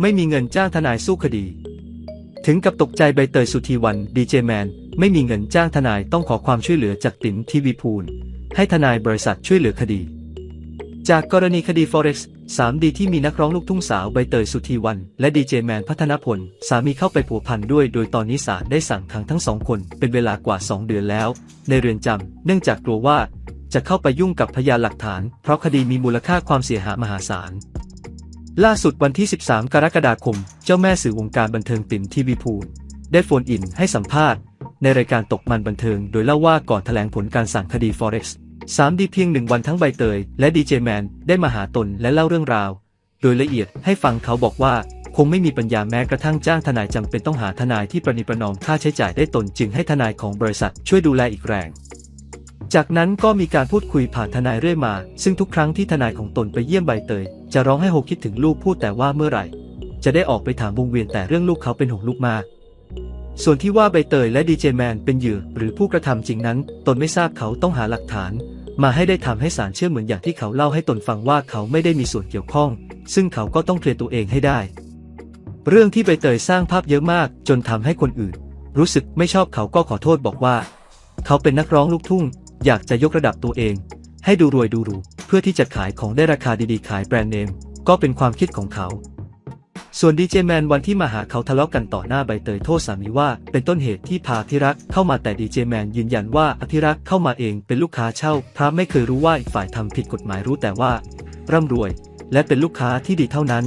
ไม่มีเงินจ้างทนายสู้คดี ถึงกับตกใจใบเตยสุธีวันดีเจแมนไม่มีเงินจ้างทนายต้องขอความช่วยเหลือจากติ๋มทีวีพูลให้ทนายบริษัทช่วยเหลือคดี จากกรณีคดี Forex 3 ดีที่มีนักร้องลูกทุ่งสาวใบเตยสุธีวัน และดีเจแมนพัฒนพล สามีเข้าไปผัวพันด้วย โดยตอนนี้ศาลได้สั่งขังทั้งสองคนเป็นเวลากว่า 2 เดือนแล้ว ในเรือนจำเนื่องจากกลัวว่า จะเข้าไปยุ่งกับพยานหลักฐาน เพราะคดีมีมูลค่าความเสียหายมหาศาล ล่าสุดวันที่ 13 กรกฎาคม เจ้าแม่สื่อวงการบันเทิงติ๋มทีวีพูลได้โฟนอินให้สัมภาษณ์ ในรายการตกมันบันเทิง โดยเล่าว่าก่อนแถลงผลการสั่งคดี Forex 3ดีเพียงหนึ่งวันทั้งใบเตย และดีเจแมนได้มาหาตนและเล่าเรื่องราว โดยละเอียดให้ฟังเขาบอกว่าคงไม่มีปัญญาแม้กระทั่งจ้างทนายจำเป็นต้องหาทนายที่ประนีประนอมค่าใช้จ่ายได้ตนจึงให้ทนายของบริษัทช่วยดูแลอีกแรง จากนั้นก็มีการพูดคุยผ่านทนายเรื่อยมา ซึ่งทุกครั้งที่ทนายของตนไปเยี่ยมใบเตย จะร้องให้โฮคิดถึงลูกพูดแต่ว่าเมื่อไหร่ จะได้ออกไปถามวงเวียนแต่เรื่องลูกเขาเป็นห่วงลูกมาก ส่วนที่ว่าใบเตยและดีเจแมนเป็นเหยื่อหรือผู้กระทำจริงนั้น ตนไม่ทราบเขาต้องหาหลักฐาน มาให้ได้ทำให้ศาลเชื่อเหมือนอย่างที่เขาเล่าให้ตนฟังว่าเขาไม่ได้มีส่วนเกี่ยวข้อง ซึ่งเขาก็ต้องเคลียร์ตัวเองให้ได้ เรื่องที่ใบเตยสร้างภาพเยอะมาก จนทำให้คนอื่น รู้สึกไม่ชอบเขาก็ขอโทษบอกว่า เขาเป็นนักร้องลูกทุ่ง อยากจะยกระดับตัวเอง ให้ดูรวยดูหรูเพื่อที่จะขายของได้ราคาดีๆ ขายแบรนด์เนม ก็เป็นความคิดของเขา ส่วนดีเจแมนวันที่มาหาเขาทะเลาะกันต่อหน้าใบเตยโทษสามีว่าเป็นต้นเหตุที่พาอธิรักษ์เข้ามาแต่ดีเจแมนยืนยันว่าอธิรักษ์เข้ามาเองเป็นลูกค้าเช่าพราะไม่เคยรู้ว่าอีกฝ่ายทำผิดกฎหมายรู้แต่ว่า ร่ำรวย และเป็นลูกค้าที่ดีเท่านั้น